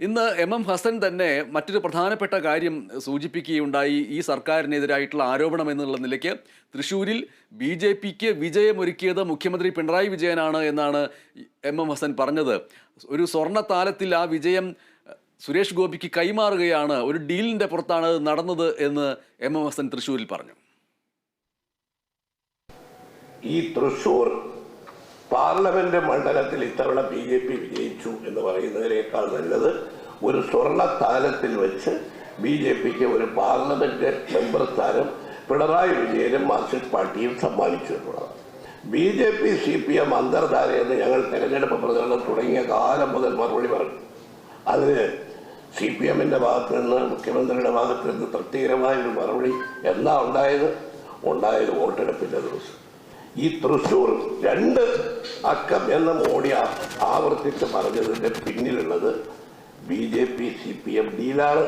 ഇന്ന് M M Hasan തന്നെ മറ്റൊരു പ്രധാനപ്പെട്ട കാര്യം സൂചിപ്പിക്കുകയുണ്ടായി. ഈ സർക്കാരിനെതിരായിട്ടുള്ള ആരോപണം എന്നുള്ള നിലയ്ക്ക് തൃശൂരിൽ ബി ജെ പിക്ക് വിജയമൊരുക്കിയത് മുഖ്യമന്ത്രി പിണറായി വിജയനാണ് എന്നാണ് എം എം ഹസൻ പറഞ്ഞത്. ഒരു സ്വർണ താലത്തിൽ ആ വിജയം സുരേഷ് ഗോപിക്ക് കൈമാറുകയാണ് ഒരു ഡീലിന്റെ പുറത്താണ് നടന്നത് എന്ന് എം എം ഹസൻ തൃശൂരിൽ പറഞ്ഞു. ഈ തൃശൂർ പാർലമെന്റ് മണ്ഡലത്തിൽ ഇത്തവണ ബി ജെ പി വിജയിച്ചു എന്ന് പറയുന്നതിനേക്കാൾ നല്ലത് ഒരു സ്വർണ താലത്തിൽ വെച്ച് ബി ജെ പിക്ക് ഒരു പാർലമെന്റ് മെമ്പർ സ്ഥാനം പിണറായി വിജയനും മാർക്സിസ്റ്റ് പാർട്ടിയും സമ്മാനിച്ചു എന്നുള്ളതാണ്. B J P C P M അന്തർധാരയെന്ന് ഞങ്ങൾ തെരഞ്ഞെടുപ്പ് പ്രചരണം തുടങ്ങിയ കാലം മുതൽ മറുപടി പറഞ്ഞു. അതിന് സി പി എമ്മിന്റെ ഭാഗത്ത് നിന്ന് മുഖ്യമന്ത്രിയുടെ ഭാഗത്ത് നിന്ന് തൃപ്തികരമായ ഒരു മറുപടി എന്നാ ഉണ്ടായത്? ഉണ്ടായത് വോട്ടെടുപ്പിന്റെ ദിവസം. ഈ തൃശൂർ രണ്ട് അക്കം എന്ന മോഡി ആവർത്തിച്ച് പറഞ്ഞതിന്റെ പിന്നിലുള്ളത് B J P C P M ഡീലാണ്